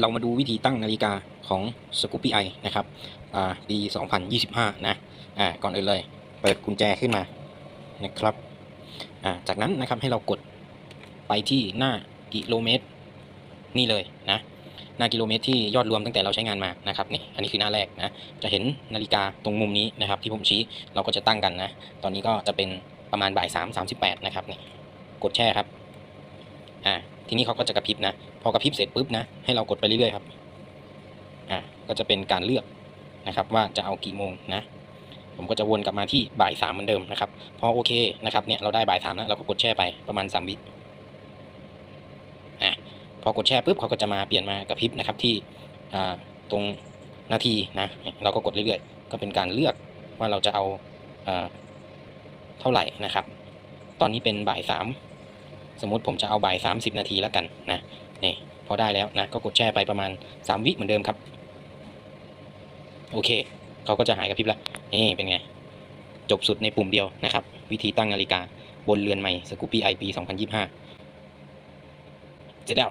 เรามาดูวิธีตั้งนาฬิกาของ s c o o p y i นะครับอ่าปี 2025 นะอ่าก่อนอื่นเลย เปิดกุญแจขึ้นมานะครับอ่าจากนั้นนะครับให้เรากดไปที่หน้ากิโลเมตร นี่เลยนะหน้ากิโลเมตรที่ยอดรวมตั้งแต่เราใช้งานมานะครับนี่อันนี้คือหน้าแรกนะจะเห็นนาฬิกาตรงมุมนี้นะครับ ที่ผมชี้เราก็จะตั้งกันนะตอนนี้ก็จะเป็นประมาณบ่ายสามสามสิบแปดนะครับนี่กดแช่ครับอ่า ทีนี้เขาก็จะกระพริบนะ พอกระพริบเสร็จปุ๊บนะ ให้เรากดไปเรื่อยๆครับ อ่า ก็จะเป็นการเลือกนะครับว่าจะเอากี่โมงนะ ผมก็จะวนกลับมาที่บ่ายสามเหมือนเดิมนะครับ พอโอเคนะครับ เนี่ยเราได้บ่ายสามแล้วเราก็กดแช่ไปประมาณสามวิ อะพอกดแช่ปุ๊บเขาก็จะมาเปลี่ยนมากระพริบนะครับที่ อ่า ตรงนาทีนะ เราก็กดเรื่อยๆ ก็เป็นการเลือกว่าเราจะเอาอ่อเท่าไหร่นะครับ ตอนนี้เป็นบ่ายสาม สมมติผมจะเอาบ่ายสามสิบนาทีแล้วกันนะนี่พอได้แล้วนะก็กดแช่ไปประมาณสามวิเหมือนเดิมครับ โอเคเขาก็จะหายกับพริบแล้วนี่เป็นไง จบสุดในปุ่มเดียวนะครับ วิธีตั้งนาฬิกาบนเรือนใหม่สกูปี้ไอปี2025 เสร็จแล้ว